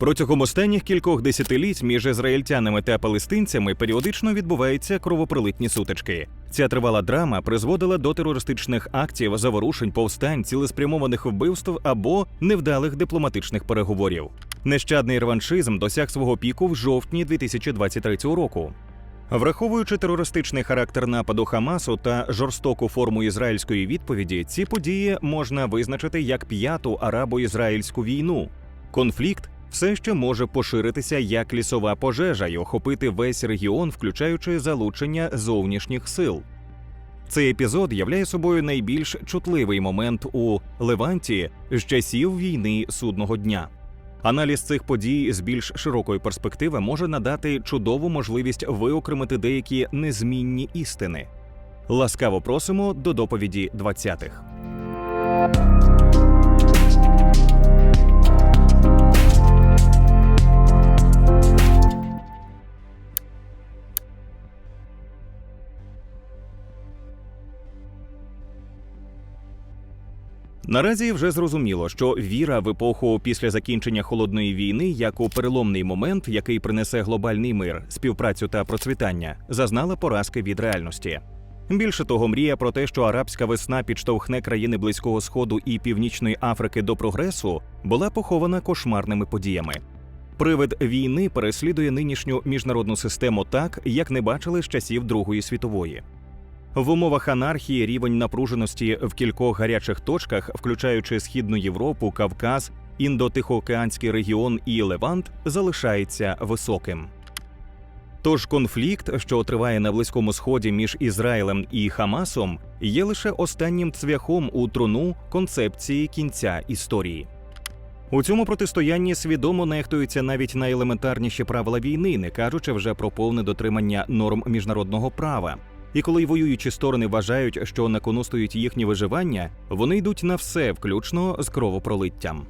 Протягом останніх кількох десятиліть між ізраїльтянами та палестинцями періодично відбуваються кровопролитні сутички. Ця тривала драма призводила до терористичних актів, заворушень, повстань, цілеспрямованих вбивств або невдалих дипломатичних переговорів. Нещадний реваншизм досяг свого піку в жовтні 2023 року. Враховуючи терористичний характер нападу Хамасу та жорстоку форму ізраїльської відповіді, ці події можна визначити як п'яту арабо-ізраїльську війну. Конфлікт все ще може поширитися як лісова пожежа і охопити весь регіон, включаючи залучення зовнішніх сил. Цей епізод являє собою найбільш чутливий момент у Леванті з часів війни судного дня. Аналіз цих подій з більш широкої перспективи може надати чудову можливість виокремити деякі незмінні істини. Ласкаво просимо до доповіді 20-х. Наразі вже зрозуміло, що віра в епоху після закінчення холодної війни, як у переломний момент, який принесе глобальний мир, співпрацю та процвітання, зазнала поразки від реальності. Більше того, мрія про те, що арабська весна підштовхне країни близького сходу і північної Африки до прогресу, була похована кошмарними подіями. Привид війни переслідує нинішню міжнародну систему так, як не бачили з часів Другої світової. В умовах анархії рівень напруженості в кількох гарячих точках, включаючи Східну Європу, Кавказ, Індо-Тихоокеанський регіон і Левант, залишається високим. Тож конфлікт, що триває на близькому сході між Ізраїлем і Хамасом, є лише останнім цвяхом у труну концепції кінця історії. У цьому протистоянні свідомо нехтуються навіть найелементарніші правила війни, не кажучи вже про повне дотримання норм міжнародного права. І коли воюючі сторони вважають, що на кону стоїть їхнє виживання, вони йдуть на все, включно з кровопролиттям.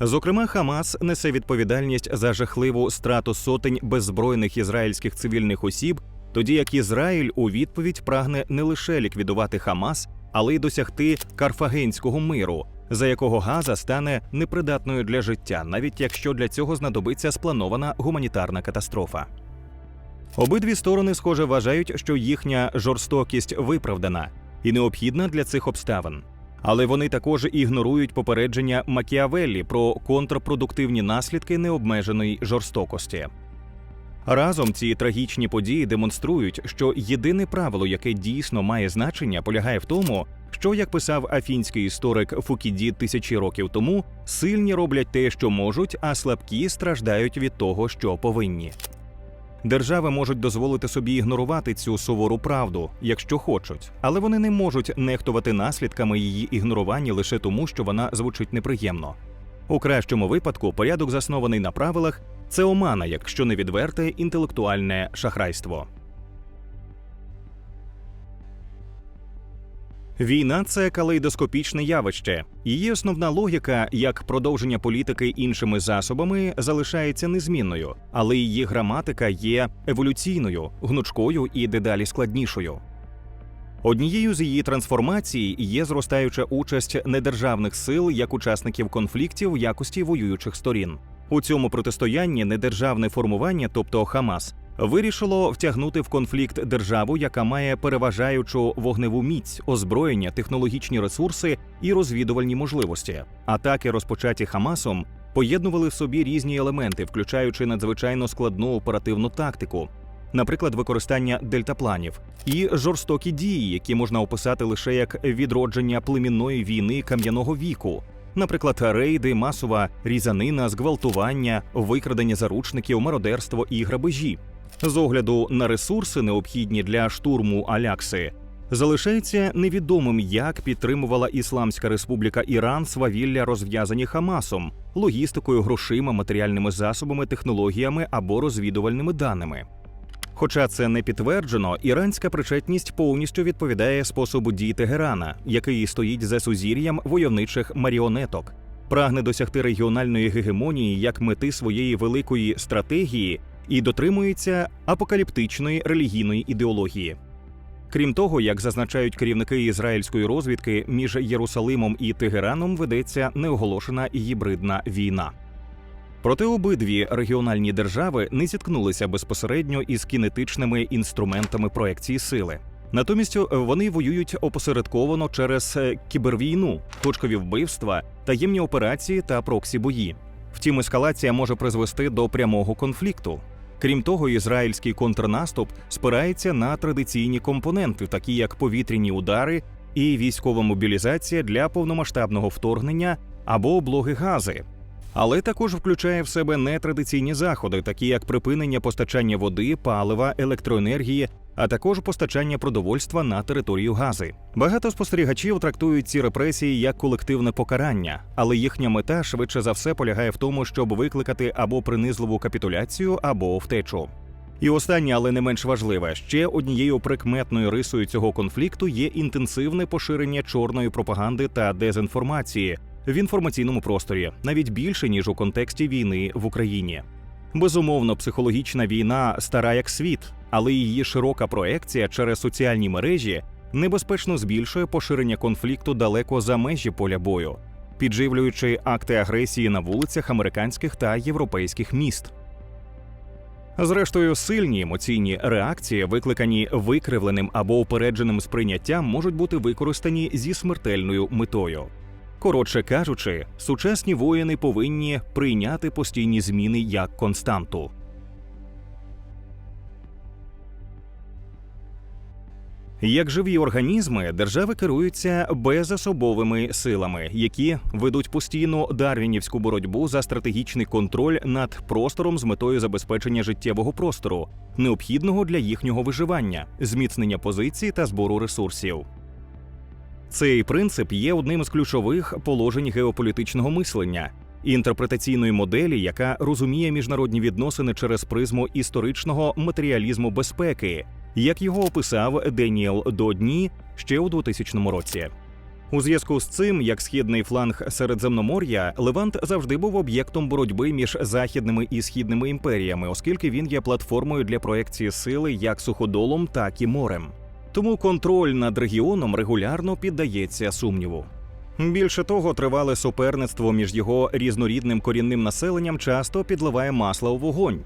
Зокрема, Хамас несе відповідальність за жахливу страту сотень беззбройних ізраїльських цивільних осіб, тоді як Ізраїль у відповідь прагне не лише ліквідувати Хамас, але й досягти карфагенського миру, за якого Газа стане непридатною для життя, навіть якщо для цього знадобиться спланована гуманітарна катастрофа. Обидві сторони, схоже, вважають, що їхня жорстокість виправдана і необхідна для цих обставин. Але вони також ігнорують попередження Макіавеллі про контрпродуктивні наслідки необмеженої жорстокості. Разом ці трагічні події демонструють, що єдине правило, яке дійсно має значення, полягає в тому, що, як писав афінський історик Фукіді тисячі років тому, сильні роблять те, що можуть, а слабкі страждають від того, що повинні. Держави можуть дозволити собі ігнорувати цю сувору правду, якщо хочуть, але вони не можуть нехтувати наслідками її ігнорування лише тому, що вона звучить неприємно. У кращому випадку порядок, заснований на правилах, це омана, якщо не відверте інтелектуальне шахрайство. Війна це калейдоскопічне явище. Її основна логіка, як продовження політики іншими засобами, залишається незмінною, але її граматика є еволюційною, гнучкою і дедалі складнішою. Однією з її трансформацій є зростаюча участь недержавних сил як учасників конфліктів в якості воюючих сторін. У цьому протистоянні недержавне формування, тобто Хамас, вирішило втягнути в конфлікт державу, яка має переважаючу вогневу міць, озброєння, технологічні ресурси і розвідувальні можливості. Атаки, розпочаті Хамасом, поєднували в собі різні елементи, включаючи надзвичайно складну оперативну тактику. Наприклад, використання дельтапланів і жорстокі дії, які можна описати лише як відродження племінної війни кам'яного віку, наприклад, рейди, масова різанина, зґвалтування, викрадення заручників, мародерство і грабежі. З огляду на ресурси, необхідні для штурму Алякси, залишається невідомим, як підтримувала Ісламська Республіка Іран свавілля, розв'язані Хамасом, логістикою, грошима, матеріальними засобами, технологіями або розвідувальними даними. Хоча це не підтверджено, іранська причетність повністю відповідає способу дій Тегерана, який стоїть за сузір'ям войовничих маріонеток, прагне досягти регіональної гегемонії як мети своєї великої стратегії і дотримується апокаліптичної релігійної ідеології. Крім того, як зазначають керівники ізраїльської розвідки, між Єрусалимом і Тегераном ведеться неоголошена гібридна війна. Проте обидві регіональні держави не зіткнулися безпосередньо із кінетичними інструментами проекції сили. Натомість е, вони воюють опосередковано через е, кібервійну, точкові вбивства, таємні операції та проксі бої. Втім, ескалація може призвести до прямого конфлікту. Крім того, ізраїльський контрнаступ спирається на традиційні компоненти, такі як повітряні удари і військова мобілізація для повномасштабного вторгнення або облоги гази. Але також включає в себе нетрадиційні заходи, такі як припинення постачання води, палива, електроенергії, а також постачання продовольства на територію Гази. Багато спостерігачів трактують ці репресії як колективне покарання, але їхня мета швидше за все полягає в тому, щоб викликати або принизливу капітуляцію, або втечу. І останнє, але не менш важливе, ще однією прикметною рисою цього конфлікту є інтенсивне поширення чорної пропаганди та дезінформації в інформаційному просторі, навіть більше ніж у контексті війни в Україні. Безумовно, психологічна війна стара як світ, але її широка проекція через соціальні мережі небезпечно збільшує поширення конфлікту далеко за межі поля бою, підживлюючи акти агресії на вулицях американських та європейських міст. Зрештою, сильні емоційні реакції, викликані викривленим або упередженим сприйняттям, можуть бути використані зі смертельною метою. Коротше кажучи, сучасні воїни повинні прийняти постійні зміни як константу. Як живі організми, держави керуються безособовими силами, які ведуть постійну дарвінівську боротьбу за стратегічний контроль над простором з метою забезпечення життєвого простору, необхідного для їхнього виживання, зміцнення позицій та збору ресурсів. Цей принцип є одним з ключових положень геополітичного мислення, інтерпретаційної моделі, яка розуміє міжнародні відносини через призму історичного матеріалізму безпеки, як його описав Деніел Додні ще у 2000 році. У зв'язку з цим, як східний фланг Середземномор'я, Левант завжди був об'єктом боротьби між західними і східними імперіями, оскільки він є платформою для проекції сили як суходолом, так і морем. Тому контроль над регіоном регулярно піддається сумніву. Більше того, тривале суперництво між його різнорідним корінним населенням часто підливає масло у вогонь.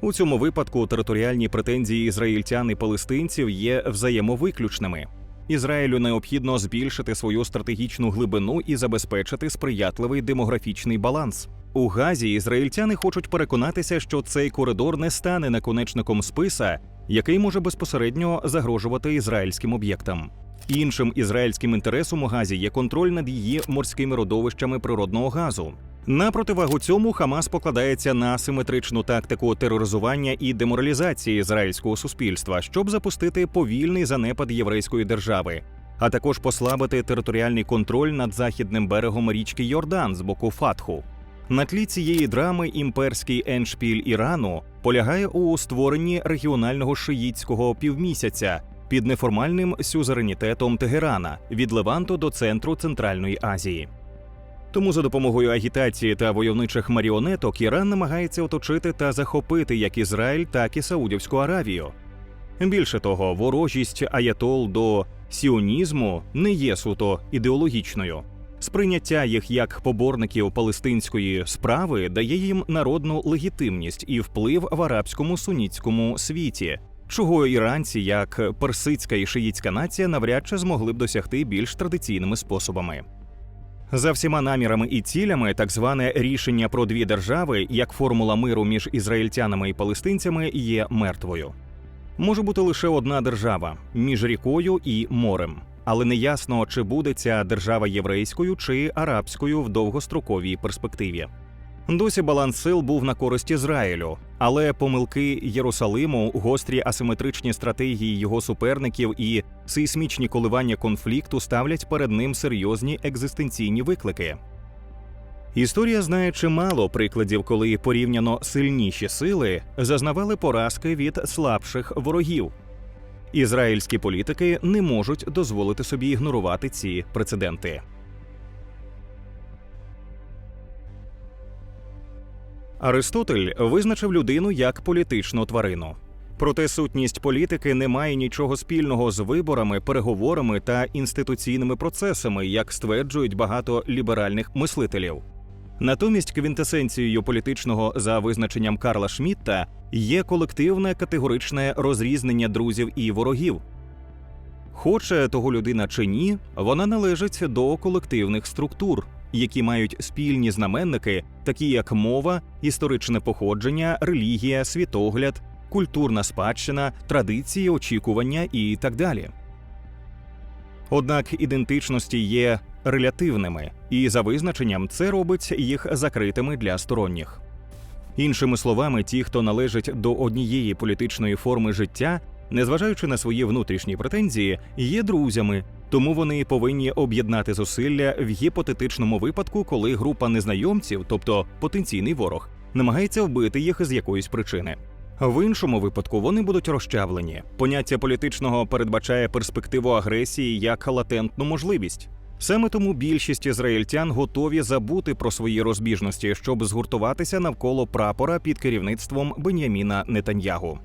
У цьому випадку територіальні претензії ізраїльтян і палестинців є взаємовиключними. Ізраїлю необхідно збільшити свою стратегічну глибину і забезпечити сприятливий демографічний баланс. У Газі ізраїльтяни хочуть переконатися, що цей коридор не стане наконечником списа, який може безпосередньо загрожувати ізраїльським об'єктам. Іншим ізраїльським інтересом у Газі є контроль над її морськими родовищами природного газу. На противагу цьому Хамас покладається на симетричну тактику тероризування і деморалізації ізраїльського суспільства, щоб запустити повільний занепад єврейської держави, а також послабити територіальний контроль над західним берегом річки Йордан з боку Фатху. На тлі цієї драми імперський еншпіль Ірану полягає у створенні регіонального шиїтського півмісяця під неформальним сюзеренітетом Тегерана від Леванту до центру Центральної Азії. Тому за допомогою агітації та войовничих маріонеток Іран намагається оточити та захопити як Ізраїль, так і Саудівську Аравію. Більше того, ворожість аятол до сіонізму не є суто ідеологічною. Сприйняття їх як поборників палестинської справи дає їм народну легітимність і вплив в арабському сунітському світі, чого іранці, як персидська і шиїцька нація, навряд чи змогли б досягти більш традиційними способами. За всіма намірами і цілями, так зване рішення про дві держави, як формула миру між ізраїльтянами і палестинцями, є мертвою. Може бути лише одна держава між рікою і морем, але неясно, чи буде ця держава єврейською чи арабською в довгостроковій перспективі. Досі баланс сил був на користь Ізраїлю, але помилки Єрусалиму, гострі асиметричні стратегії його суперників і сейсмічні коливання конфлікту ставлять перед ним серйозні екзистенційні виклики. Історія знає чимало прикладів, коли порівняно сильніші сили зазнавали поразки від слабших ворогів. Ізраїльські політики не можуть дозволити собі ігнорувати ці прецеденти. Аристотель визначив людину як політичну тварину. Проте сутність політики не має нічого спільного з виборами, переговорами та інституційними процесами, як стверджують багато ліберальних мислителів. Натомість квінтесенцією політичного за визначенням Карла Шмітта є колективне категоричне розрізнення друзів і ворогів. Хоче того людина чи ні, вона належить до колективних структур, які мають спільні знаменники, такі як мова, історичне походження, релігія, світогляд, культурна спадщина, традиції, очікування і так далі. Однак ідентичності є релятивними, і за визначенням це робить їх закритими для сторонніх. Іншими словами, ті, хто належить до однієї політичної форми життя, незважаючи на свої внутрішні претензії, є друзями, тому вони повинні об'єднати зусилля в гіпотетичному випадку, коли група незнайомців, тобто потенційний ворог, намагається вбити їх з якоїсь причини. В іншому випадку вони будуть розчавлені. Поняття політичного передбачає перспективу агресії як латентну можливість. Саме тому більшість ізраїльтян готові забути про свої розбіжності, щоб згуртуватися навколо прапора під керівництвом Бен'яміна Нетаньягу.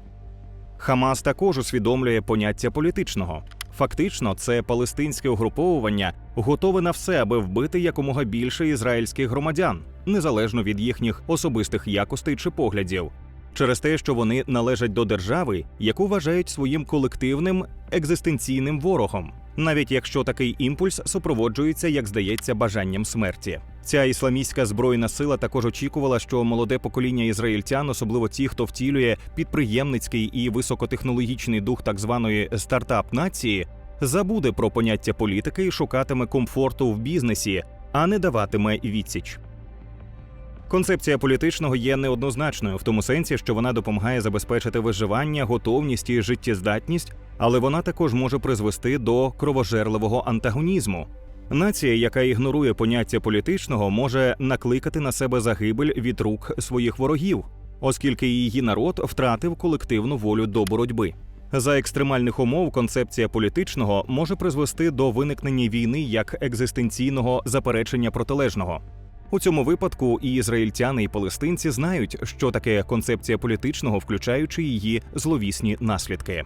Хамас також усвідомлює поняття політичного. Фактично, це палестинське угруповування готове на все, аби вбити якомога більше ізраїльських громадян, незалежно від їхніх особистих якостей чи поглядів, через те, що вони належать до держави, яку вважають своїм колективним екзистенційним ворогом, навіть якщо такий імпульс супроводжується, як здається, бажанням смерті. Ця ісламістська збройна сила також очікувала, що молоде покоління ізраїльтян, особливо ті, хто втілює підприємницький і високотехнологічний дух так званої стартап нації, забуде про поняття політики і шукатиме комфорту в бізнесі, а не даватиме відсіч. Концепція політичного є неоднозначною в тому сенсі, що вона допомагає забезпечити виживання, готовність і життєздатність, але вона також може призвести до кровожерливого антагонізму. Нація, яка ігнорує поняття політичного, може накликати на себе загибель від рук своїх ворогів, оскільки її народ втратив колективну волю до боротьби. За екстремальних умов концепція політичного може призвести до виникнення війни як екзистенційного заперечення протилежного. У цьому випадку і ізраїльтяни, і палестинці знають, що таке концепція політичного, включаючи її зловісні наслідки.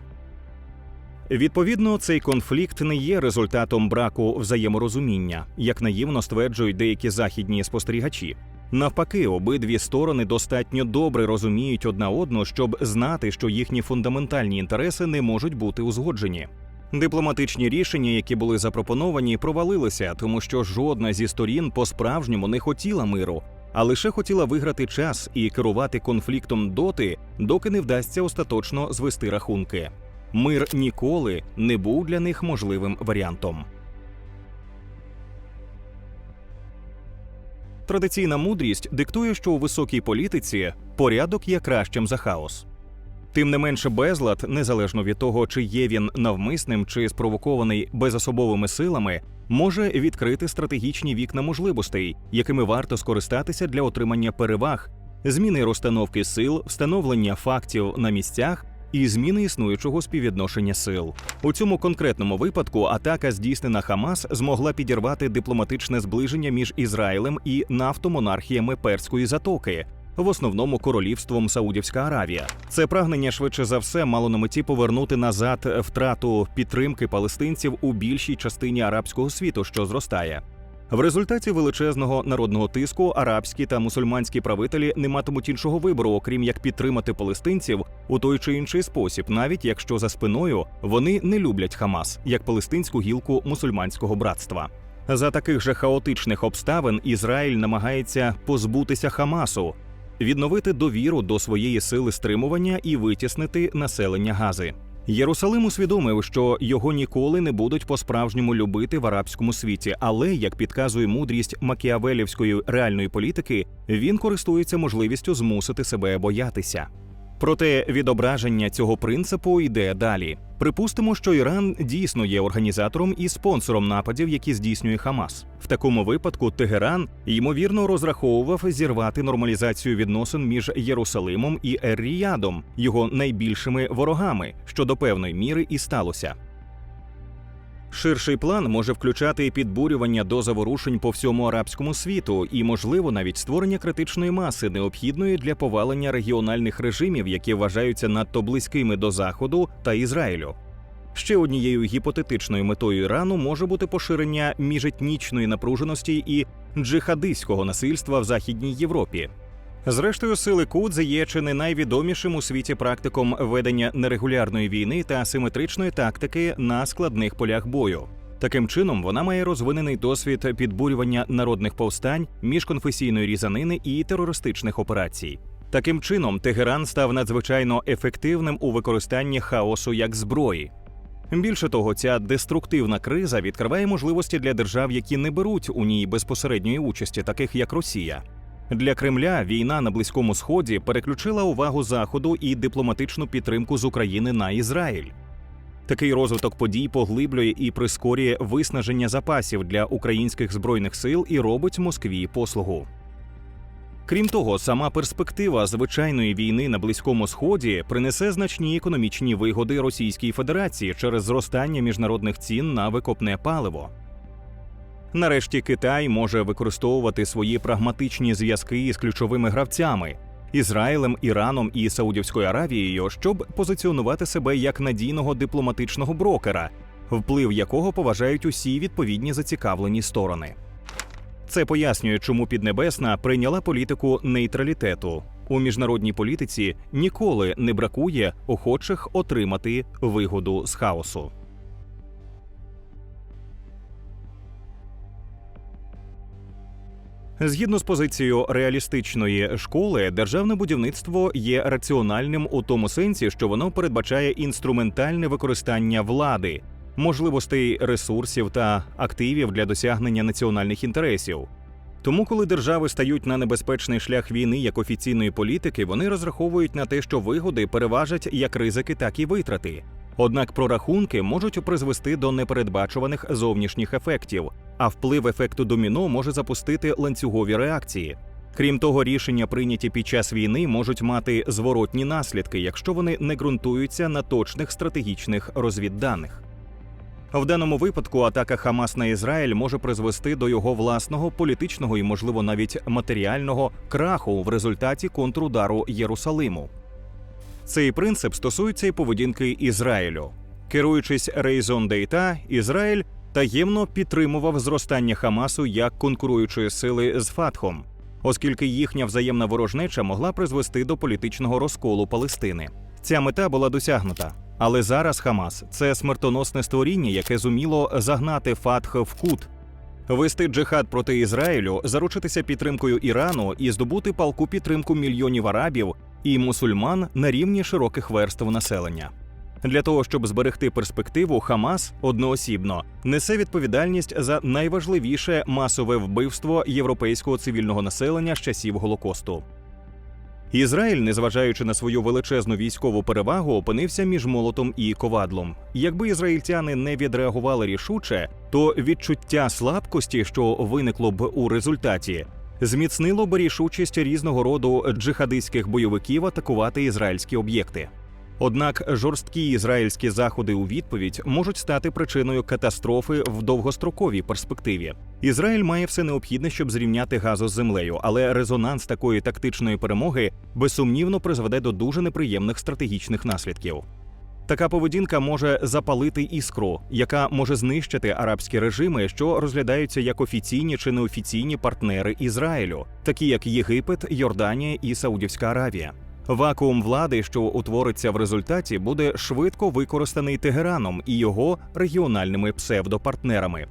Відповідно, цей конфлікт не є результатом браку взаєморозуміння, як наївно стверджують деякі західні спостерігачі. Навпаки, обидві сторони достатньо добре розуміють одна одну, щоб знати, що їхні фундаментальні інтереси не можуть бути узгоджені. Дипломатичні рішення, які були запропоновані, провалилися, тому що жодна зі сторін по-справжньому не хотіла миру, а лише хотіла виграти час і керувати конфліктом доти, доки не вдасться остаточно звести рахунки. Мир ніколи не був для них можливим варіантом. Традиційна мудрість диктує, що у високій політиці порядок є кращим за хаос. Тим не менше, безлад, незалежно від того, чи є він навмисним чи спровокований безособовими силами, може відкрити стратегічні вікна можливостей, якими варто скористатися для отримання переваг, зміни розстановки сил, встановлення фактів на місцях і зміни існуючого співвідношення сил. У цьому конкретному випадку атака, здійснена Хамас, змогла підірвати дипломатичне зближення між Ізраїлем і нафтомонархіями Перської затоки. В основному королівством Саудівська Аравія це прагнення швидше за все мало на меті повернути назад втрату підтримки палестинців у більшій частині арабського світу, що зростає. В результаті величезного народного тиску арабські та мусульманські правителі не матимуть іншого вибору, окрім як підтримати палестинців у той чи інший спосіб, навіть якщо за спиною вони не люблять Хамас як палестинську гілку мусульманського братства. За таких же хаотичних обставин Ізраїль намагається позбутися Хамасу, відновити довіру до своєї сили стримування і витіснити населення Гази. Єрусалим усвідомив, що його ніколи не будуть по-справжньому любити в арабському світі, але як підказує мудрість макіавелівської реальної політики, він користується можливістю змусити себе боятися. Проте відображення цього принципу йде далі. Припустимо, що Іран дійсно є організатором і спонсором нападів, які здійснює Хамас. В такому випадку Тегеран ймовірно розраховував зірвати нормалізацію відносин між Єрусалимом і Ер-Ріядом, його найбільшими ворогами, що до певної міри і сталося. Ширший план може включати підбурювання до заворушень по всьому арабському світу і, можливо, навіть створення критичної маси, необхідної для повалення регіональних режимів, які вважаються надто близькими до Заходу та Ізраїлю. Ще однією гіпотетичною метою Ірану може бути поширення міжетнічної напруженості і джихадистського насильства в Західній Європі. Зрештою, сили Кудзи є чи не найвідомішим у світі практиком ведення нерегулярної війни та асиметричної тактики на складних полях бою. Таким чином, вона має розвинений досвід підбурювання народних повстань, міжконфесійної різанини і терористичних операцій. Таким чином, Тегеран став надзвичайно ефективним у використанні хаосу як зброї. Більше того, ця деструктивна криза відкриває можливості для держав, які не беруть у ній безпосередньої участі, таких як Росія. Для Кремля війна на Близькому Сході переключила увагу Заходу і дипломатичну підтримку з України на Ізраїль. Такий розвиток подій поглиблює і прискорює виснаження запасів для українських збройних сил і робить Москві послугу. Крім того, сама перспектива звичайної війни на Близькому Сході принесе значні економічні вигоди Російській Федерації через зростання міжнародних цін на викопне паливо. Нарешті Китай може використовувати свої прагматичні зв'язки із ключовими гравцями Ізраїлем, Іраном і Саудівською Аравією, щоб позиціонувати себе як надійного дипломатичного брокера, вплив якого поважають усі відповідні зацікавлені сторони. Це пояснює, чому Піднебесна прийняла політику нейтралітету. У міжнародній політиці ніколи не бракує охочих отримати вигоду з хаосу. Згідно з позицією реалістичної школи, державне будівництво є раціональним у тому сенсі, що воно передбачає інструментальне використання влади, можливостей ресурсів та активів для досягнення національних інтересів. Тому, коли держави стають на небезпечний шлях війни як офіційної політики, вони розраховують на те, що вигоди переважать як ризики, так і витрати. Однак прорахунки можуть призвести до непередбачуваних зовнішніх ефектів, а вплив ефекту доміно може запустити ланцюгові реакції. Крім того, рішення, прийняті під час війни, можуть мати зворотні наслідки, якщо вони не ґрунтуються на точних стратегічних розвідданих. В даному випадку атака Хамас на Ізраїль може призвести до його власного політичного і, можливо, навіть матеріального краху в результаті контрудару Єрусалиму. Цей принцип стосується і поведінки Ізраїлю. Керуючись Рейзон Дейта, Ізраїль таємно підтримував зростання Хамасу як конкуруючої сили з Фатхом, оскільки їхня взаємна ворожнеча могла призвести до політичного розколу Палестини. Ця мета була досягнута. Але зараз Хамас це смертоносне створіння, яке зуміло загнати Фатх в кут, вести джихад проти Ізраїлю, заручитися підтримкою Ірану і здобути палку підтримку мільйонів арабів і мусульман на рівні широких верств населення. Для того щоб зберегти перспективу, Хамас одноосібно несе відповідальність за найважливіше масове вбивство європейського цивільного населення з часів Голокосту. Ізраїль, незважаючи на свою величезну військову перевагу, опинився між молотом і ковадлом. Якби ізраїльтяни не відреагували рішуче, то відчуття слабкості, що виникло б у результаті, зміцнило б рішучість різного роду джихадистських бойовиків атакувати ізраїльські об'єкти. Однак жорсткі ізраїльські заходи у відповідь можуть стати причиною катастрофи в довгостроковій перспективі. Ізраїль має все необхідне, щоб зрівняти газу з землею, але резонанс такої тактичної перемоги безсумнівно призведе до дуже неприємних стратегічних наслідків. Така поведінка може запалити іскру, яка може знищити арабські режими, що розглядаються як офіційні чи неофіційні партнери Ізраїлю, такі як Єгипет, Йорданія і Саудівська Аравія. Вакуум влади, що утвориться в результаті, буде швидко використаний Тегераном і його регіональними псевдопартнерами.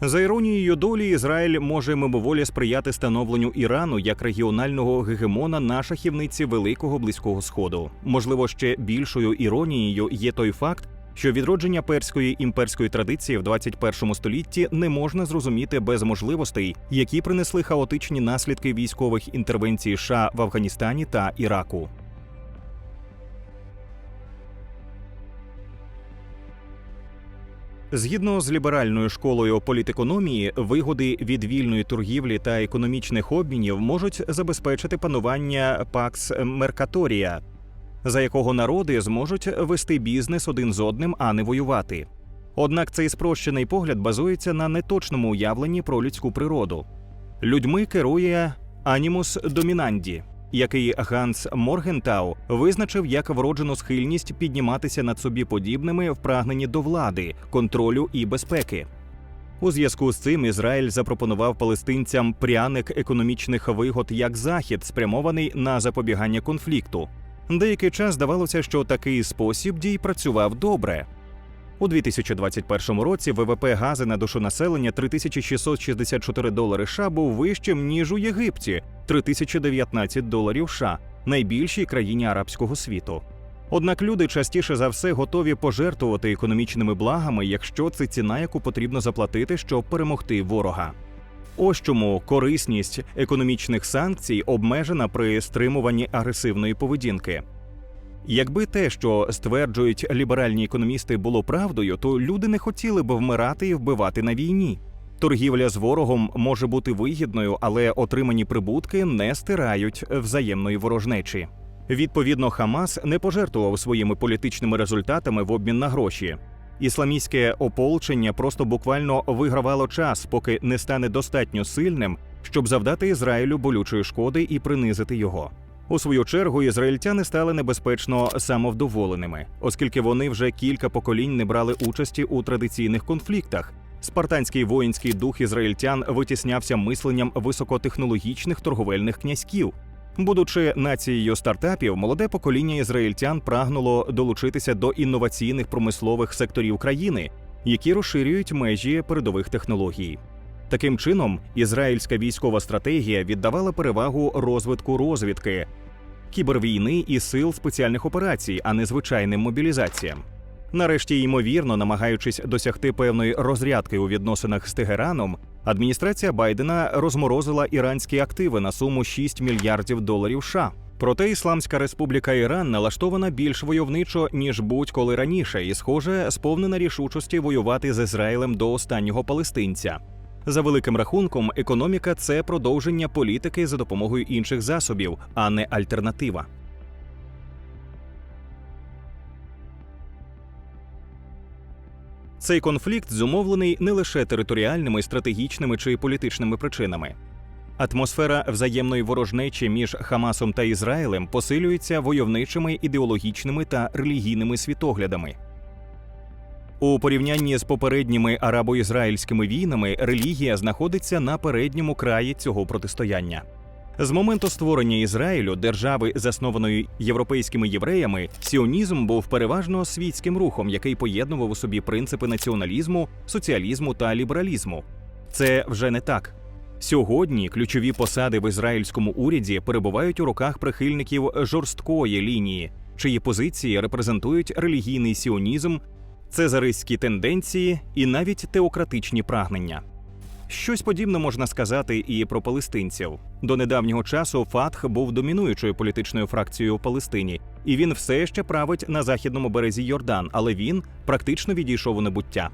За іронією долі, Ізраїль може мимоволі сприяти становленню Ірану як регіонального гегемона на шахівниці Великого Близького Сходу. Можливо, ще більшою іронією є той факт, що відродження перської імперської традиції в 21 столітті не можна зрозуміти без можливостей, які принесли хаотичні наслідки військових інтервенцій США в Афганістані та Іраку. Згідно з ліберальною школою політекономії, вигоди від вільної торгівлі та економічних обмінів можуть забезпечити панування Пакс Меркаторія, за якого народи зможуть вести бізнес один з одним, а не воювати. Однак цей спрощений погляд базується на неточному уявленні про людську природу. Людьми керує анімус домінанді, який Ганс Моргентау визначив як вроджену схильність підніматися над собі подібними в прагненні до влади, контролю і безпеки. У зв'язку з цим Ізраїль запропонував палестинцям пряник економічних вигод як захід, спрямований на запобігання конфлікту. Деякий час здавалося, що такий спосіб дій працював добре. У 2021 році ВВП Гази на душу населення 3664 долари США був вищим ніж у Єгипті 3019 доларів США, найбільшій країні арабського світу. Однак люди частіше за все готові пожертвувати економічними благами, якщо це ціна, яку потрібно заплатити, щоб перемогти ворога. Ось чому корисність економічних санкцій обмежена при стримуванні агресивної поведінки. Якби те, що стверджують ліберальні економісти, було правдою, то люди не хотіли б вмирати і вбивати на війні. Торгівля з ворогом може бути вигідною, але отримані прибутки не стирають взаємної ворожнечі. Відповідно, Хамас не пожертвував своїми політичними результатами в обмін на гроші. Ісламістське ополчення просто буквально вигравало час, поки не стане достатньо сильним, щоб завдати Ізраїлю болючої шкоди і принизити його. У свою чергу ізраїльтяни стали небезпечно самовдоволеними, оскільки вони вже кілька поколінь не брали участі у традиційних конфліктах. Спартанський воїнський дух ізраїльтян витіснявся мисленням високотехнологічних торговельних князьків. Будучи нацією стартапів, молоде покоління ізраїльтян прагнуло долучитися до інноваційних промислових секторів країни, які розширюють межі передових технологій. Таким чином, ізраїльська військова стратегія віддавала перевагу розвитку розвідки, кібервійни і сил спеціальних операцій, а не звичайним мобілізаціям. Нарешті, ймовірно, намагаючись досягти певної розрядки у відносинах з Тегераном, адміністрація Байдена розморозила іранські активи на суму 6 мільярдів доларів. США. Проте Ісламська Республіка Іран налаштована більш войовничо ніж будь-коли раніше, і, схоже, сповнена рішучості воювати з Ізраїлем до останнього палестинця. За великим рахунком, економіка це продовження політики за допомогою інших засобів, а не альтернатива. Цей конфлікт зумовлений не лише територіальними, стратегічними чи політичними причинами. Атмосфера взаємної ворожнечі між Хамасом та Ізраїлем посилюється войовничими ідеологічними та релігійними світоглядами. У порівнянні з попередніми арабо-ізраїльськими війнами релігія знаходиться на передньому краї цього протистояння. З моменту створення Ізраїлю, держави, заснованої європейськими євреями, сіонізм був переважно світським рухом, який поєднував у собі принципи націоналізму, соціалізму та лібералізму. Це вже не так. Сьогодні ключові посади в ізраїльському уряді перебувають у руках прихильників жорсткої лінії, чиї позиції репрезентують релігійний сіонізм, цезаристські тенденції і навіть теократичні прагнення. Щось подібне можна сказати і про палестинців. До недавнього часу Фатх був домінуючою політичною фракцією в Палестині, і він все ще править на західному березі Йордан, але він практично відійшов у небуття.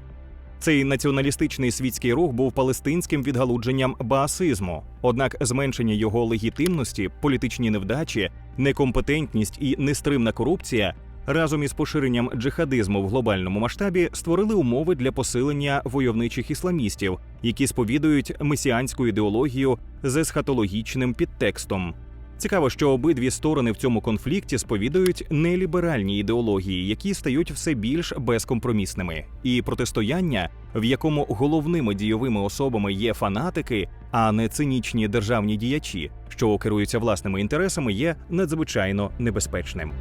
Цей націоналістичний світський рух був палестинським відгалудженням баасизму. Однак зменшення його легітимності, політичні невдачі, некомпетентність і нестримна корупція разом із поширенням джихадизму в глобальному масштабі створили умови для посилення войовничих ісламістів, які сповідують месіанську ідеологію з есхатологічним підтекстом. Цікаво, що обидві сторони в цьому конфлікті сповідують неліберальні ідеології, які стають все більш безкомпромісними, і протистояння, в якому головними дійовими особами є фанатики, а не цинічні державні діячі, що керуються власними інтересами, є надзвичайно небезпечним.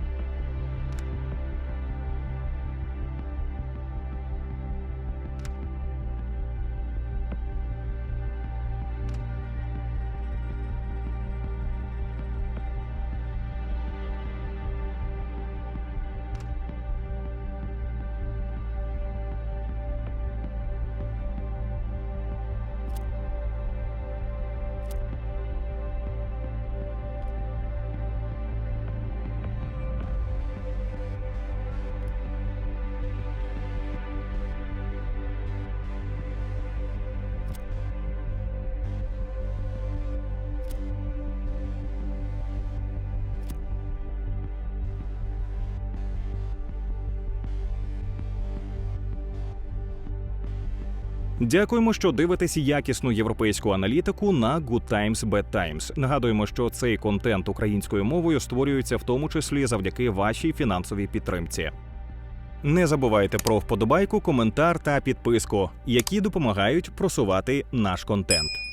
Дякуємо, що дивитесь якісну європейську аналітику на Good Times Bad Times. Нагадуємо, що цей контент українською мовою створюється в тому числі завдяки вашій фінансовій підтримці. Не забувайте про вподобайку, коментар та підписку, які допомагають просувати наш контент.